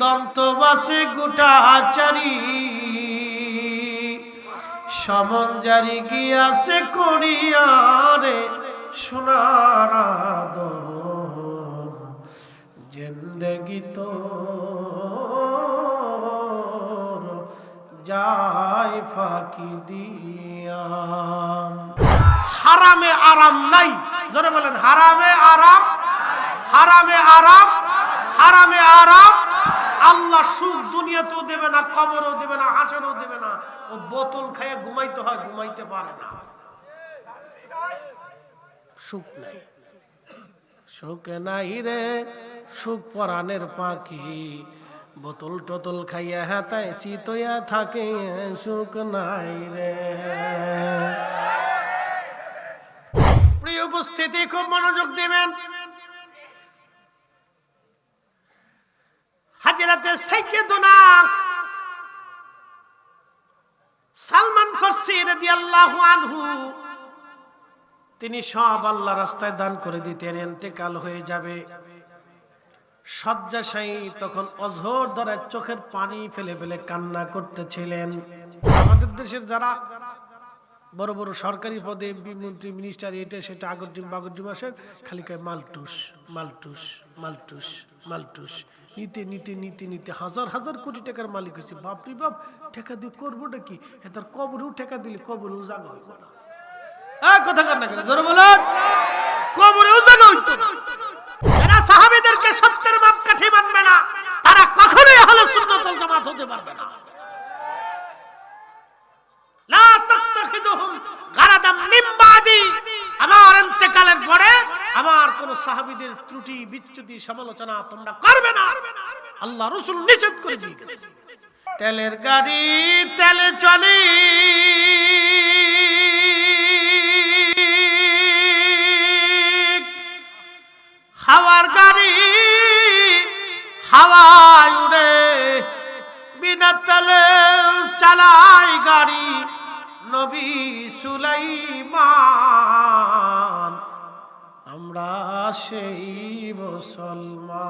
দন্তবাসে গোটাচারি সমন জারি গিয়াছে করিয়ারে সোনার জিন্দগি তো যায় ফাঁকি দিয়া হারামে আরাম নাই। জোরে বলেন, হারামে আরাম হারামে আরাম হারামে আরাম। আল্লাহ সুখ দুনিয়াতেও দেবে না, কবরও দেবে না, হাসরও দেবে না। ও বোতল খাইয়ে ঘুমাইতে হয়, ঘুমাইতে পারে না। সুখ নাই। সুখ নাই রে, সুখ পরাণের পাখি। বোতল টোতল খাইয়া হাতায় চিতইয়া থাকে, সুখ নাই রে। প্রিয় উপস্থিতি, খুব মনোযোগ দিবেন। হাজিরাতে সাইয়েদুনা সালমান ফারসি রাদিয়াল্লাহু আনহু, তিনি সব আল্লাহ রাস্তায় দান করে দিতেন এতেকাল হয়ে যাবে। শয্যাশায়ী তখন অঝোর দ্বারা চোখের পানি ফেলে ফেলে কান্না করতেছিলেন। আমাদের দেশের যারা বড় বড় সরকারি পদে এমপি মন্ত্রী মিনিস্টার এটা সেটা আগরডিম বাগরডিম আসেন খালি কয় মালটুস মালটুস মালটুস মালটুস। নিতে নিতে নিতে নিতে হাজার হাজার কোটি টাকার মালিক হয়েছে। বাপরি বাপ টাকা দিয়ে করবোটা কি তার কবরেও টাকা দিলে কবরেও জাগা হইব না। আমার ইন্তেকালের পরে আমার কোন সাহাবিদের ত্রুটি, বিচ্যুতি, সমালোচনা তোমরা করবে না। আল্লাহ রাসূল নিষেধ করে তেলের গাড়ি, তেলে চলে। হাওয়ার গাড়ি হাওয়ায় উড়ে, বিনা তেলে চালাই গাড়ি। নবী সুলাইমান আমরা সেই মুসলমান।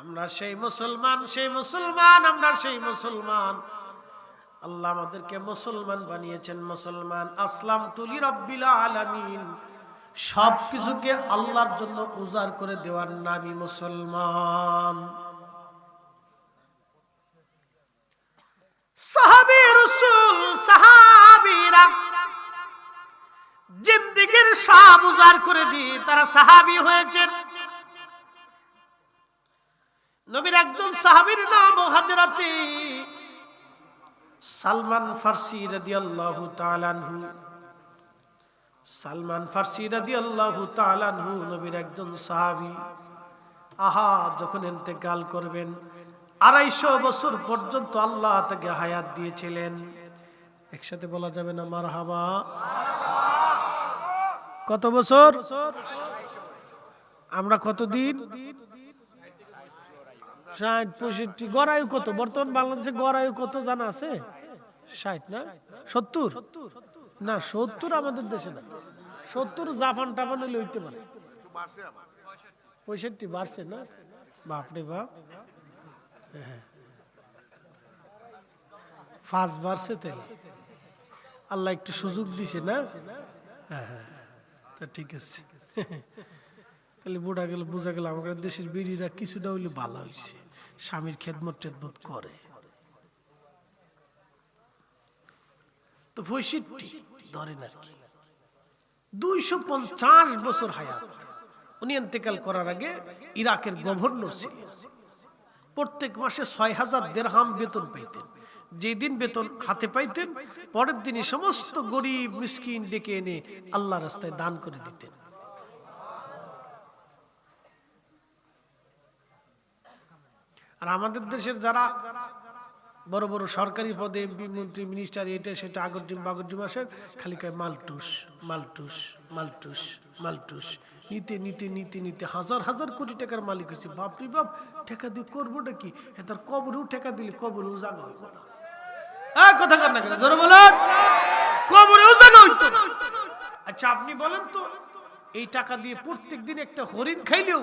আমরা সেই মুসলমান সেই মুসলমান, আমরা সেই মুসলমান। আল্লাহ আমাদেরকে মুসলমান বানিয়েছেন, মুসলমান। আসলাম তুলি রব্বিল আলামিন। সব কিছুকে আল্লাহর জন্য উজাড় করে দেওয়ার নামই মুসলমান। সাহাবী রাসূল, সাহাবীরা জিন্দেগীর সব উজাড় করে দিয়ে তারা সাহাবী হয়েছেন। নবীর একজন সাহাবীর নাম হযরতে সালমান ফার্সি রাদিয়াল্লাহু তাআলা আনহু। সালমান ফার্সি রাদিয়াল্লাহু তাআলা আনহু নবীর একজন সাহাবী। আহা, যখন ইন্তেকাল করবেন আড়াইশো বছর পর্যন্ত আল্লাহ তাকে হায়াত দিয়েছিলেন। একসাথে বলা যাবে না মারহাবা। কত বছর? আমরা কতদিন? ষাট, পঁয়ষট্টি গড়ায়ু কত? বর্তমান বাংলাদেশে গড়ায়ু কত জানা আছে? ষাট না? সত্তর? না, সত্তর আমাদের দেশে না। সত্তর জাপান টাপান হলে হইতে পারে। পঁয়ষট্টি বাড়ছে না? বাপরে বাপ। হ্যাঁ। ফার্স্ট বাড়ছে তাহলে আল্লাহ একটু সুযোগ দিছে না? হ্যাঁ হ্যাঁ তা ঠিক আছে। তাহলে বুড়া গেল, বোঝা গেল আমাদের দেশের বিড়িরা কিছুটা হইলে ভালো হয়েছে স্বামীর খেদমত টেদমত করে। তো পঁয়ষট্টি ধরেন আর কি। দুইশো পঞ্চাশ বছর হায়াত। উনি এন্তেকাল করার আগে ইরাকের গভর্নর ছিলেন। প্রত্যেক মাসে ছয় হাজার দেড়হাম বেতন পাইতেন। যেদিন বেতন হাতে পাইতেন, পরের দিনে সমস্ত গরিব মিসকিন ডেকে এনে আল্লাহ রাস্তায় দান করে দিতেন। আর আমাদের দেশের যারা বড় বড় সরকারি পদে এমপি মন্ত্রী মিনিস্টার এটা, সেটা আগরডিম বাগরডিম আসেন খালি কয় মালটুস মালটুস মালটুস মালটুস। নিতে নিতে নিতে নিতে হাজার হাজার কোটি টাকার মালিক হয়েছে। বাপরি বাপ, ঠেকা দিয়ে করবোটা কি? তার কবরেও টাকা দিলে কবরেও জাগা হইব না। কথা কার না কেন? বলেন। কবরেও জাগা হইতো। আচ্ছা আপনি বলেন তো, এই টাকা দিয়ে প্রত্যেক দিন একটা হরিণ খাইলেও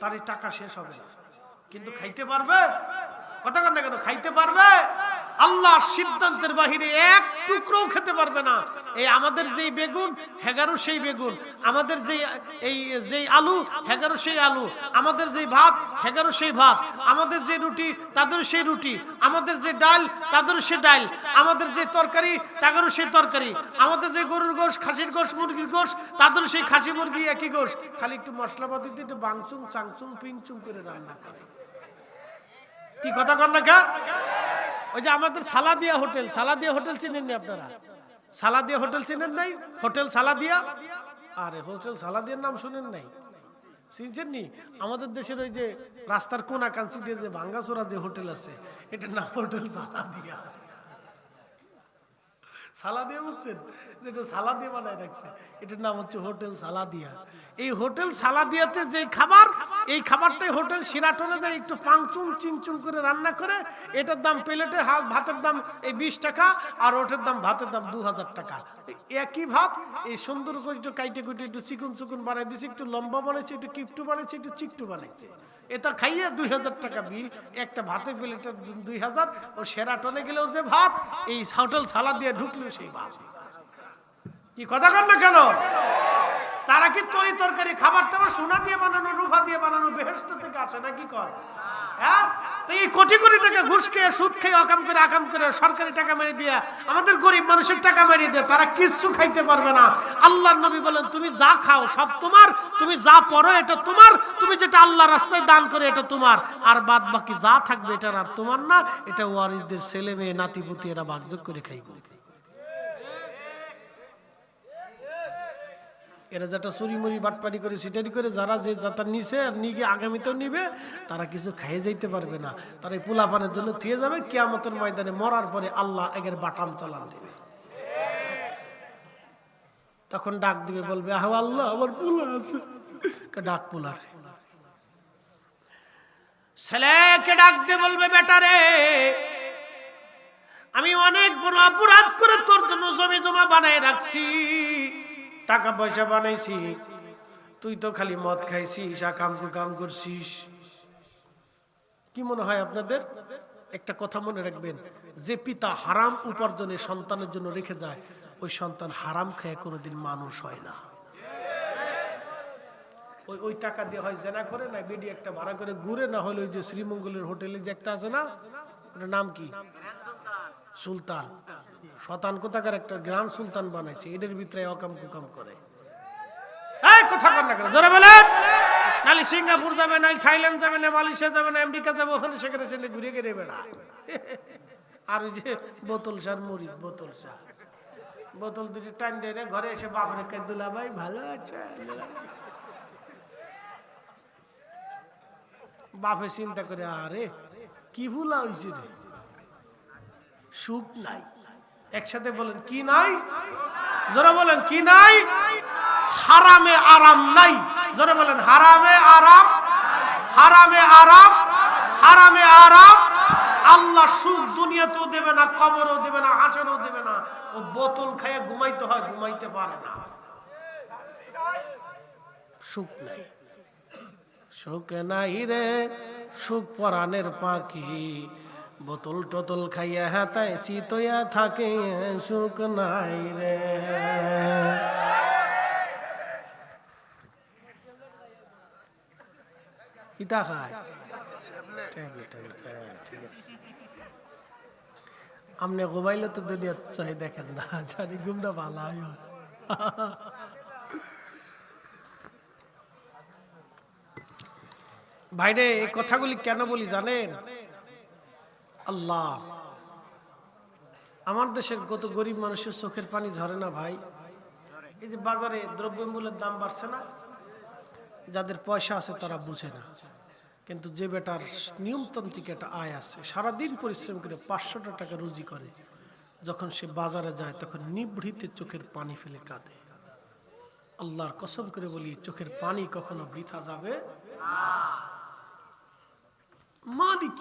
তার এই টাকা শেষ হবে না। কিন্তু খাইতে পারবে? কথা না কেন খাইতে পারবে? আল্লাহর সিদ্ধান্তের বাহিরে এক টুকরোও খেতে পারবে না। এই আমাদের যেই বেগুন, হেগারো সেই বেগুন। আমাদের যেই, এই যেই আলু, হেগারো সেই আলু। আমাদের যেই ভাত, হেগারো সেই ভাত। আমাদের যে রুটি তাদের সেই রুটি। আমাদের যে ডাল তাদের সে ডাল। আমাদের যে তরকারি, তাদেরও সেই তরকারি। আমাদের যে গরুর গোশ, খাসির গোশ, মুরগির গোশ তাদের সেই খাসি মুরগি একই গোশ। খালি একটু মশলাপাতি দিয়ে একটু বাংচুং, চাংচুং, পিংচুং করে রান্না করে। কি কথা কন না কা? ওই যে আমাদের সালাদিয়া হোটেল সালাদিয়া হোটেল চিনেন নি আপনারা? সালাদিয়া হোটেল চিনেন নাই? হোটেল সালাদিয়া? আরে, হোটেল সালাদিয়ার নাম শুনেন নাই। চিনছেন নি? আমাদের দেশের ওই যে রাস্তার কোনা কাঞ্চি দিয়ে যে ভাঙ্গাচোরা যে হোটেল আছে, এটার নাম হোটেল সালাদিয়া। সালাদিয়া বুঝছেন যেটা সালাদিয়া বানায় রাখছে, এটার নাম হচ্ছে হোটেল সালাদিয়া। এই হোটেল সালাদিয়াতে যে খাবার, এই খাবারটাই হোটেল সিরাটনে যায় একটু পাংচুং, চিংচুং করে রান্না করে, এটার দাম প্লেটে ভাতের দাম এই বিশ টাকা, আর ওটার দাম ভাতের দাম দু হাজার টাকা। একই ভাত, এই সুন্দর একটু কাইটে কুইটে, একটু চিকুন চুকুন বানাই দিয়েছে, একটু লম্বা বানাইছে, একটু কিপটু বানাইছে, একটু চিকটু বানাইছে। এটা খাইয়ে দুই হাজার টাকা বিল, একটা ভাতের এটা দুই হাজার, ও সেরাটনে গেলেও যে ভাত, এই হোটেল সালা দিয়ে ঢুকলেও সেই ভাত। কি কথা কর না কেন? তারা কি তরি তরকারি খাবার টাবার সোনা দিয়ে বানানো, রুফা দিয়ে বানানো বেহেস্ত থেকে আসে না, কি কর? হ্যাঁ? আল্লাহর নবী বলেন, তুমি যা খাও সব তোমার, তুমি যা পড়ো এটা তোমার, তুমি যেটা আল্লাহ রাস্তায় দান করে এটা তোমার। আর বাদ বাকি যা থাকবে এটা আর তোমার না, এটা ওয়ারিসদের ছেলে মেয়ে, নাতিপুতি এরা ভাগযোগ করে খাইবে। এরা যেটা চুরি মুড়ি বাটপাটি করে, সিটারি করে, যারা যে যাতা নিছে আর নিয়ে গিয়ে আগামীতেও নিবে, তারা কিছু খাইয়ে যাইতে পারবে না। তারা এই পোলাপানের জন্য থুয়ে যাবে, কিয়ামতের ময়দানে মরার পরে আল্লাহ এগের বাটাম চালান দেবে। তখন ডাক দিবে, বলবে, আহ আল্লাহ, আমার পোলা আছে। ডাক, পোলা ছেলেকে ডাক দিয়ে বলবে বেটারে আমি অনেক বড় অপরাধ করে তোর জন্য জমি জমা বানায় রাখছি। টাকা পয়সা বানাইছি। তুই তো খালি মদ খাইছিস করছিস। কি মনে হয় আপনাদের? একটা কথা মনে রাখবেন, যে পিতা হারাম উপার্জনে সন্তানের জন্য রেখে যায়, ওই সন্তান হারাম খেয়ে কোনোদিন মানুষ হয় না। ওই ওই টাকা দিয়ে হয় জেনা করে, না বেডি একটা ভাড়া করে ঘুরে, না হলে ওই যে শ্রীমঙ্গলের হোটেলে যে একটা আছে না, ওটার নাম কি? সুলতান। শতান কোথাকার একটা গ্রান্ড সুলতান বানাইছে, এদের ভিতরে অকাম কুকাম করে। সিঙ্গাপুর যাবে থাইল্যান্ড যাবে না যাবে না, আমেরিকা আর ওই যে বোতল সার বোতল সার। বোতল দুটি দিয়ে ঘরে এসে ভাই, ভালো বাপে চিন্তা করে, আরে, কি ভুলা হয়েছে রে? সুখ নাই। একসাথে বলেন, কি নাই? যারা বলেন, কি নাই? হারামে আরাম নাই। যারা বলেন, হারামে আরাম হারামে আরাম হারামে আরাম আল্লাহ সুখ দুনিয়াতেও দেবে না, কবরও দেবে না, হাসরও দেবে না। ও বোতল খাইয়ে ঘুমাইতে হয়, ঘুমাইতে পারে না। সুখ নাই। সুখ নাই রে, সুখ পরাণের পাখি। বোতল টোতল খাইয়া হাতায় চিতইয়া থাকে, সুখ নাই রে। কিতা খায়? হ্যাঁ। আপনি ঘুমাইলে তো দুনিয়ার চাই দেখেন না, জানি ঘুমটা ভালো হয়। ভাইরে, এই কথাগুলি কেন বলি জানেন? আল্লাহ। আমার দেশের কত গরিব মানুষের চোখের পানি ঝরে না ভাই? এই যে বাজারে দ্রব্যমূল্যের দাম বাড়ছে না, যাদের পয়সা আছে তারা বুঝে না। কিন্তু যে বেটার নিয়মতান্ত্রিক একটা আয় আছে, সারাদিন পরিশ্রম করে পাঁচশোটা টাকা রুজি করে, যখন সে বাজারে যায় তখন নিভৃতে চোখের পানি ফেলে কাঁদে। আল্লাহর কসম করে বলি, চোখের পানি কখনো বৃথা যাবে মালিক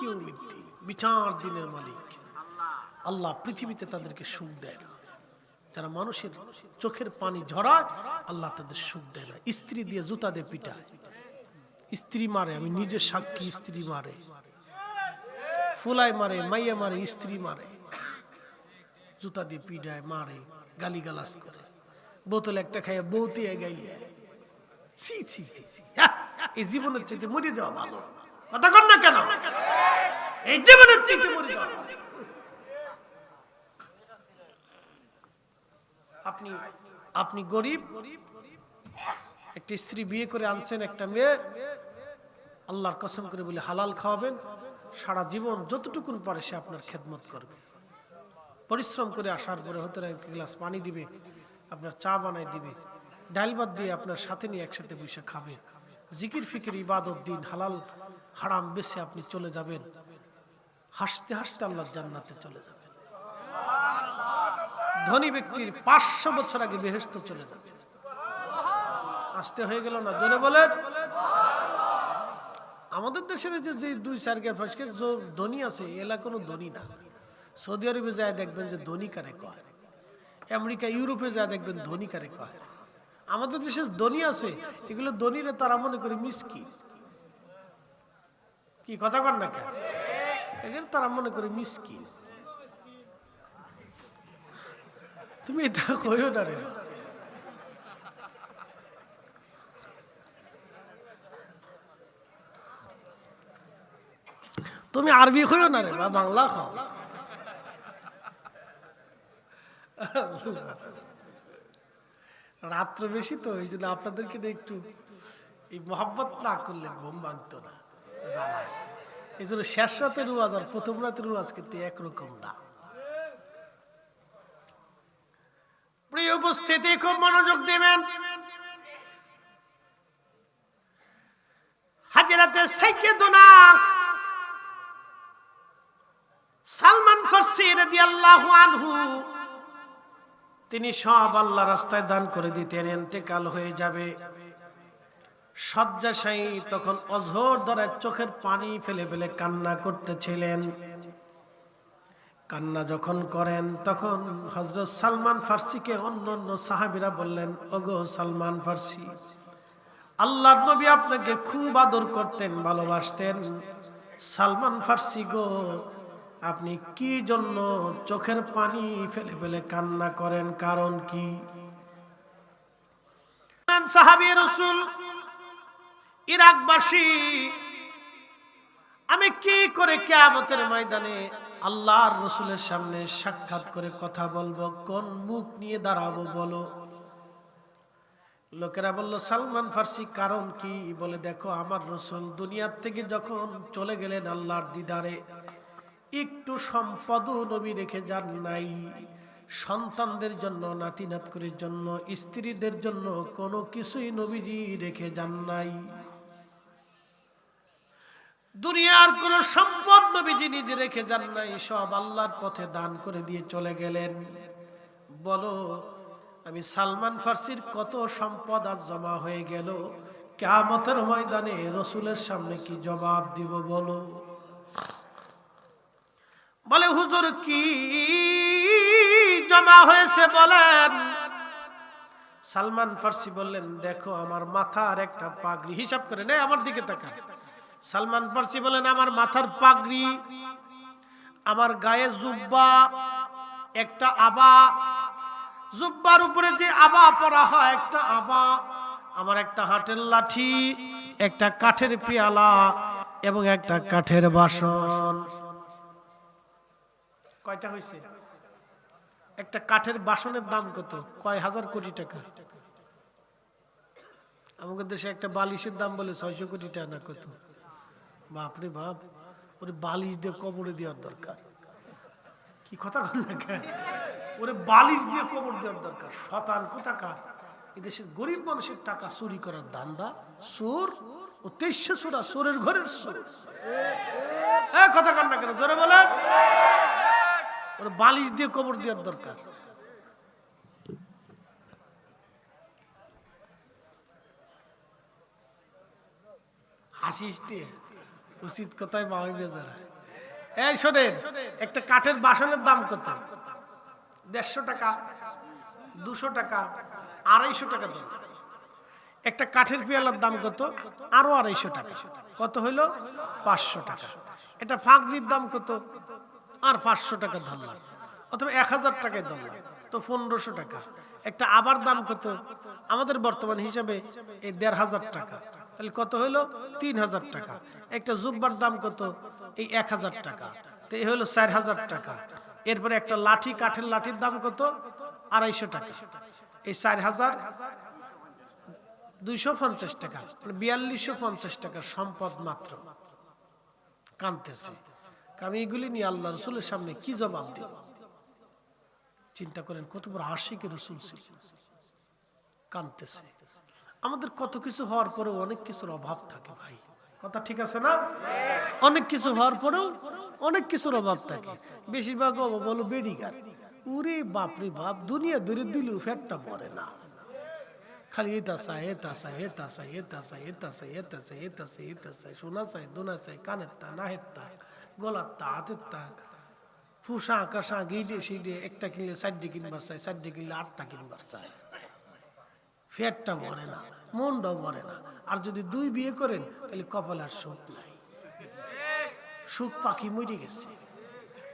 বিচার দিনের মালিক। আল্লাহ পৃথিবীতে তাদেরকে সুখ দেয় না। যারা মানুষের চোখের পানি ঝরায় আল্লাহ তাদের সুখ দেয় না। স্ত্রী দিয়ে জুতা দিয়ে পিটায়। স্ত্রী মারে আমি নিজে সাক্ষী স্ত্রী মারে। ফুলাই মারে মাইয়া মারে স্ত্রী মারে। জুতা দিয়ে পিটায় মারে গালি গালাস করে। বোতল একটা খাইয়ে ছি ছি। হ্যাঁ, এই জীবনের চাইতে মরে যাওয়া ভালো। কথা কর না কেন? এই জীবনের মরে আপনি আপনি গরিব, একটি স্ত্রী বিয়ে করে আনছেন একটা মেয়ে, আল্লাহর কসম করে বলে হালাল খাওয়াবেন, সারা জীবন যতটুকুন পারে সে আপনার খেদমত করবে। পরিশ্রম করে আসার পরে হতে এক গ্লাস পানি দিবে, আপনার চা বানাই দিবে, ডাল ভাত দিয়ে আপনার সাথে নিয়ে একসাথে বসে খাবে। জিকির, ফিকির, ইবাদত, দিন হালাল হারাম বেছে আপনি চলে যাবেন। হাসতে হাসতে আল্লাহর জান্নাতে চলে যাবেন। ধনী ব্যক্তির পাঁচশো বছর আগে বেহেস্ত চলে যাবে আসতে হয়ে গেল না, জোরে বলেন। আমাদের দেশের যে দুই চার গের ফাঁসকে যে ধনী আছে, এলা কোনো ধনী না। সৌদি আরবে যায় দেখবেন যে ধনী কারে কয়। আমেরিকা, ইউরোপে যায় দেখবেন ধনী কারে কয়। আমাদের দেশে ধনী আছে, এগুলো ধনীরা তারা মনে করে মিসকি কি কথা কর না কেন? তারা মনে করে মিসকি তুমি এটা কইও না রে। তুমি আরবি কইও না রে, বা বাংলা খাও রাত্র বেশি তো, ওই জন্য আপনাদেরকে একটু এই মোহাম্মত না করলে ঘুম ভাঙতো না। জ্বালা আছে। এই জন্য শেষ রাতের রুয়াজ আর প্রথম রুয়াজ কিন্তু একরকম না। প্রিয় উপস্থিতি, খুব মনোযোগ দেবেন। হাজিরাতে সালমান ফার্সি আনহু, তিনি সব আল্লাহ রাস্তায় দান করে দিতেন, এতেকাল হয়ে যাবে। শয্যাশায়ী তখন অঝোর ধরে চোখের পানি ফেলে ফেলে কান্না করতেছিলেন। কান্না যখন করেন, তখন হজরত সালমান ফার্সিকে অন্য অন্য সাহাবিরা বললেন, ওগো সালমান ফার্সি, আল্লাহর নবী আপনাকে খুব আদর করতেন, ভালোবাসতেন। সালমান ফার্সি গো, আপনি কি জন্য চোখের পানি ফেলে ফেলে কান্না করেন, কারণ কি? সাহাবি রসুল ইরাকবাসী, আমি কি করে কেয়ামতের ময়দানে আল্লাহর রসুলের সামনে সাক্ষাৎ করে কথা বলব, কোন মুখ নিয়ে দাঁড়াবো বলো? লোকেরা বলল, সালমান ফার্সি কারণ কি? বলে, দেখো, আমার রসুল দুনিয়ার থেকে যখন চলে গেলেন আল্লাহর দিদারে, একটু সম্পদও নবী রেখে যান নাই। সন্তানদের জন্য নাতি নাতকুরির জন্য, স্ত্রীদের জন্য কোনো কিছুই নবীজি রেখে যান নাই। দুনিয়ার কোন সম্পদ নবীজি নিজে রেখে যান নাই, সব আল্লাহর পথে দান করে দিয়ে চলে গেলেন। বলো, আমি সালমান ফার্সির কত সম্পদ আজ জমা হয়ে গেল? কেমতের ময়দানে রসুলের সামনে কি জবাব দিব বলো? বলে, হুজুর, কি জমা হয়েছে বলেন? সালমান ফার্সি বললেন, দেখো, আমার মাথার একটা পাগড়ি, হিসাব করে নেই আমার দিকে তাকান। সালমান ফার্সি বলেন, আমার মাথার পাগড়ি, আমার গায়ে জুব্বা, একটা আবা, জুব্বার উপরে যে আবা পরা হয়, একটা আবা, আমার একটা হাটের লাঠি, একটা কাঠের পেয়ালা এবং একটা কাঠের বাসন। কয়টা হয়েছে একটা কাঠের বাসনের দাম কত? কয় হাজার কোটি টাকা? আমাদের দেশে একটা বালিশের দাম বলে ছয়শো কোটি টাকা না কত? বাপরে বাপ ওরে বালিশ দিয়ে কবরে দেওয়ার দরকার। কি কথা? ওরে বালিশ দিয়ে কবর দেওয়ার দরকার। শতান কোথাকার? এদেশের গরিব মানুষের টাকা চুরি করার দান্দা সুর ও তেইশে সুরা সোরের ঘরের এ, কথা কন না কেন? জোরে বলেন। ওর বালিশ দিয়ে কবর দেওয়ার দরকার। হাসিস। উচিত কথায় মামি বেজারা এই শোনেন, একটা কাঠের বাসনের দাম কত? দেড়শো টাকা, দুশো টাকা, আড়াইশো টাকা দাম। একটা কাঠের পেয়ালার দাম কত? আরও আড়াইশো টাকা। কত হইল? পাঁচশো টাকা। এটা ফাঁকরির দাম কত? আর পাঁচশো টাকা ধরলাম অথবা এক হাজার টাকায় ধরলাম তো পনেরোশো টাকা। একটা আবার দাম কত? আমাদের বর্তমান হিসাবে এই দেড় হাজার টাকা। তাহলে কত হইল? তিন হাজার টাকা। একটা জুব্বার দাম কত? এই এক হাজার টাকা। তো এই হলো চার হাজার টাকা। এরপরে একটা লাঠি, কাঠের লাঠির দাম কত? আড়াইশো টাকা। এই চার হাজার দুইশো পঞ্চাশ টাকা। বিয়াল্লিশশো পঞ্চাশ টাকা সম্পদ মাত্র। কানতেছে। আমি এগুলি নিয়ে আল্লাহ রসুলের সামনে কি জবাব দিব চিন্তা করেন, কত বড় আশিকে রসুল ছিল। কানতেছে। আমাদের কত কিছু হওয়ার পরেও অনেক কিছুর অভাব থাকে ভাই। কথা ঠিক আছে না? অনেক কিছু হওয়ার পরেও অনেক কিছুর অভাব থাকে। বেশিরভাগ অভাব হলো বেডিগার উরে বাপরে বাপ, দুনিয়া দূরে দিলেও ফ্যাটটা পড়ে না। খালি এটা চাই এটা চাই এটা চাই এটা চাই এটা চাই এটা চাই এটা চাই এটা চাই শোনা চাই দোনা চাই কানের তা নাহের তা, গলার তা, হাতের তা। ফুসা কাসা গিডে সিডে একটা কিনলে চারটে কিনবার চাই চারটে কিনলে আটটা কিনবার চাই ফ্যাটটা মরে না। মনটাও মরে না। আর যদি দুই বিয়ে করেন, তাহলে কপালার সুখ নাই। সুখ পাখি মরে গেছে।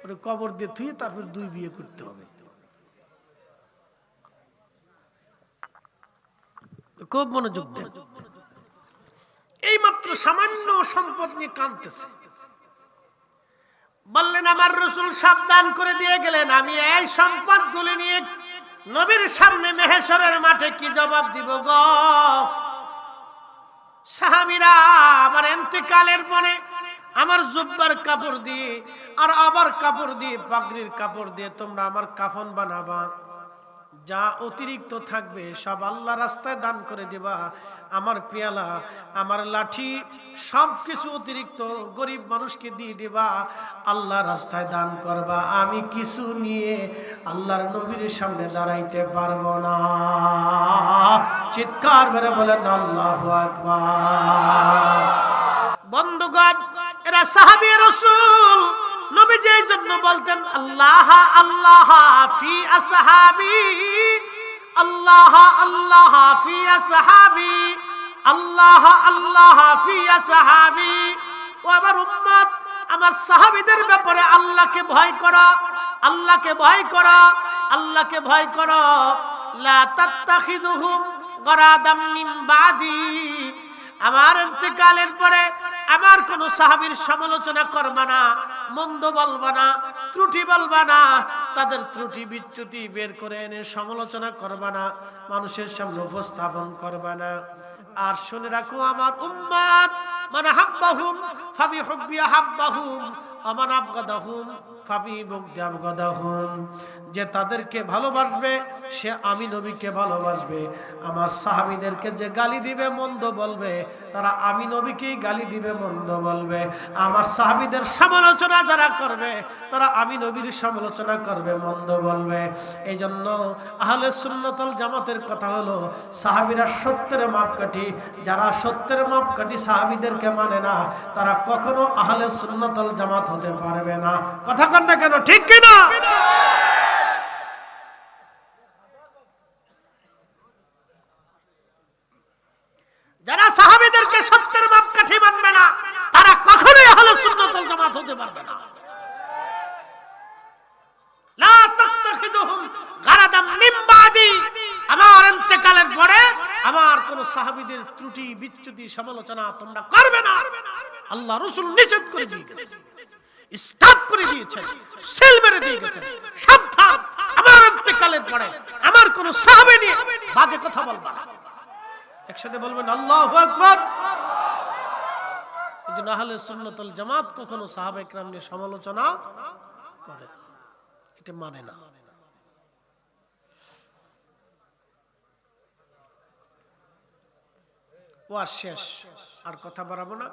ওরে কবর দিয়ে থুয়ে তারপর দুই বিয়ে করতে হবে। খুব মনোযোগ দেন। এই মাত্র সামান্য সম্পদ নিয়ে কাঁদতেছে। বললেন, আমার রসুল সাবধান করে দিয়ে গেলেন। আমি এই সম্পদ গুলি নিয়ে নবীর সামনে মেহেশ্বরের মাঠে কি জবাব দিব গ? সাহাবিরা আমার এন্তিকালের পরে আমার জুব্বার কাপড় দিয়ে আর আবার কাপড় দিয়ে পাগড়ির কাপড় দিয়ে তোমরা আমার কাফন বানাবা। যা অতিরিক্ত থাকবে সব আল্লাহ রাস্তায় দান করে দিবা। আমার পেয়ালা, আমার লাঠি, সব কিছু অতিরিক্ত গরিব মানুষকে দিয়ে দিবা। আল্লাহ রাস্তায় দান করবা। আমি কিছু নিয়ে আল্লাহর নবীর সামনে দাঁড়াইতে পারব না। চিৎকার মেরে বলেন, আল্লাহ বন্ধুগণ, এরা সাহাবী রসুল। নবী যে জন্য বলতেন, আল্লাহ আল্লাহ ফি আসহাবি, আল্লাহ আল্লাহ ফি আসহাবি, আল্লাহ আল্লাহ ফি আসহাবি। ও আমার উম্মত, আমার সাহাবীদের ব্যাপারে আল্লাহকে ভয় করো, আল্লাহকে ভয় করো, আল্লাহকে ভয় করো। লা তাত্তাখিদুহুম গরাদাম মিন বাদি। আমার ইন্তেকালের পরে আমার কোন সাহাবীর সমালোচনা করবা না, মন্দ বলবা না, ত্রুটি বলবা না, তাদের ত্রুটি বিচ্যুতি বের করে এনে সমালোচনা করবা না, মানুষের সামনে উপস্থাপন করবা না। আর শুনে রাখো, আমার উম্মাদ মানে হাব্বাহুম ফাবি হুব্বিয়া হাব্বাহুম আমার আবগাদাহুম। যে তাদেরকে ভালোবাসবে, সে আমি নবীকে ভালোবাসবে। আমার সাহাবীদেরকে যে গালি দিবে, মন্দ বলবে, তারা আমি নবীকেই গালি দিবে, মন্দ বলবে। আমার সাহাবীদের সমালোচনা যারা করবে, তারা আমি নবীর সমালোচনা করবে, মন্দ বলবে। এই জন্য আহলে সুন্নতল জামাতের কথা হলো, সাহাবিরা সত্যের মাপকাঠি। যারা সত্যের মাপকাঠি সাহাবিদেরকে মানে না, তারা কখনো আহলে সুন্নতল জামাত হতে পারবে না। কথা কন না কেন? ঠিক কিনা? যারা সাহাবীদেরকে সত্যের মাপকাঠি মানবে না, তারা কখনোই আহলে সুন্নাতুল জামাত হতে পারবে না। আমার ইন্তেকালের পরে আমার কোন সাহাবীদের ত্রুটি, বিচ্যুতি, সমালোচনা তোমরা করবে না। আল্লাহ রাসূল নিষেধ করে দিয়ে স্টপ করে দিয়েছেন, সেল মেরে দিয়ে গেছেন। সাবধান, আমার ইন্তেকালের পরে আমার কোন সাহাবী নিয়ে বাজে কথা বলবা একসাথে বলবেন, আল্লাহ আকবর। এই জন্য আহলে সুন্নতুল জামাত কখনো সাহাবা একরাম নিয়ে সমালোচনা করে এটা মানে না। ও আর শেষ, আর কথা বাড়াবো না।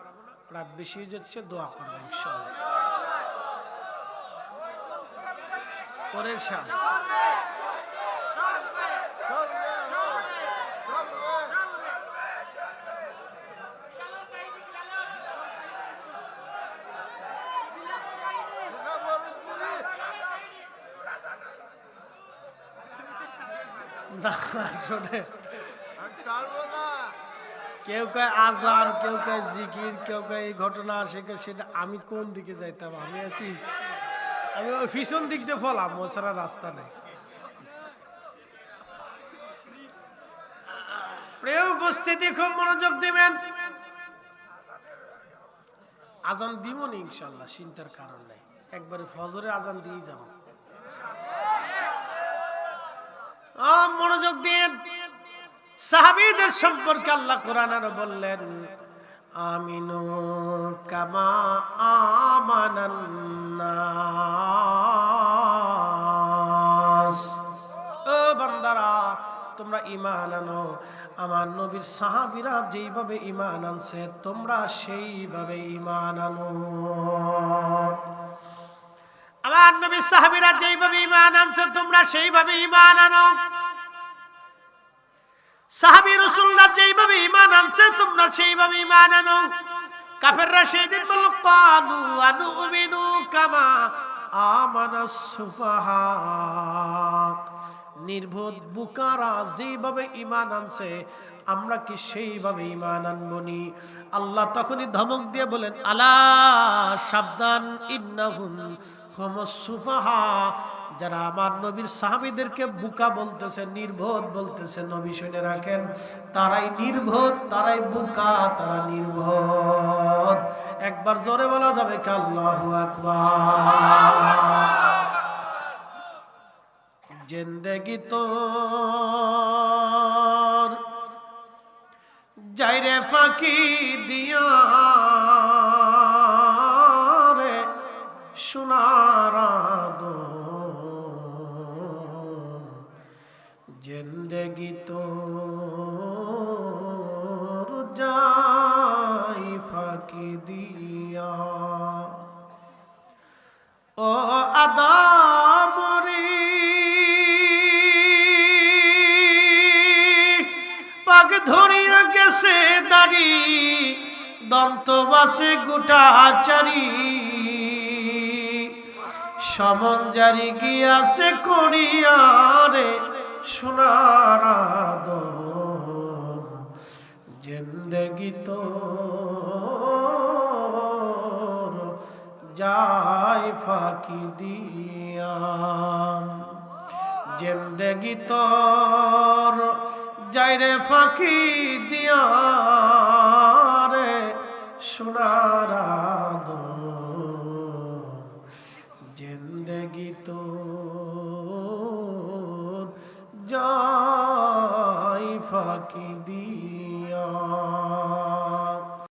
রাত বেশি যাচ্ছে, দোয়া করব ইনশাআল্লাহ। পরের সাল। কেউ কয় আজান, কেউ কয় জিকির, কেউ কয় এই ঘটনা সে সেটা আমি কোন দিকে যাইতাম? আমি আর কি আমি পিছন দিক দিয়ে ফলাম মোছাড়া রাস্তা নেই। প্রিয় উপস্থিতি, খুব মনোযোগ দিবেন। আজান দিব নি ইনশাল্লাহ, চিন্তার কারণ নেই। একবারে ফজরে আজান দিয়ে যাব। মনোযোগ দিন সাহাবিদের সম্পর্কে আল্লাহ কোরআন আরও আমিনু কামা আমানান্নাস। ও তোমরা ইমান আনো। আমার নবীর সাহাবীরা যেইভাবে ইমান আনছে, তোমরা সেইভাবে ইমান আনো। আমার নবীর সাহাবীরা যেইভাবে ইমান আনছে, তোমরা সেইভাবে ইমান আনো। সাহাবি রসুল্লাহ যেইভাবে ইমান আনছে, তোমরা সেইভাবে ইমান আনো। কাফেররা সেই দিন বলল কানু আনু উমিনু কামা আমানা সুফাহা। নির্বোধ বুকারা যেইভাবে ইমান আনছে, আমরা কি সেইভাবে ইমান আনবনি আল্লাহ তখনই ধমক দিয়ে বলেন, আলা সাবধান ইন্নাহুম হুমুস সুফাহা। যারা আমার নবীর সাহাবীদেরকে বুকা বলতেছে, নির্বোধ বলতেছে, নবী শুনে রাখেন, তারাই নির্বোধ, তারাই বুকা, তারা নির্বোধ। একবার জোরে বলা যাবে আকবার? জিন্দেগি তোর, যাইরে ফাঁকি দিয়া রে, সোনার জিন্দেগি তোর যাই ফাঁকি দিয়া। ও আদামরি পাক ধরিয়া গেছে দাড়ি, দন্তবাসে গোটা চারি। সমন জারি গিয়াছে করিয়ারে সোনার জিন্দগি তো যাই ফাঁকি দিয়া জিন্দগি তোর যাই রে ফাঁকি দিয়া রে সোনার আদম ফাঁকি দিয়া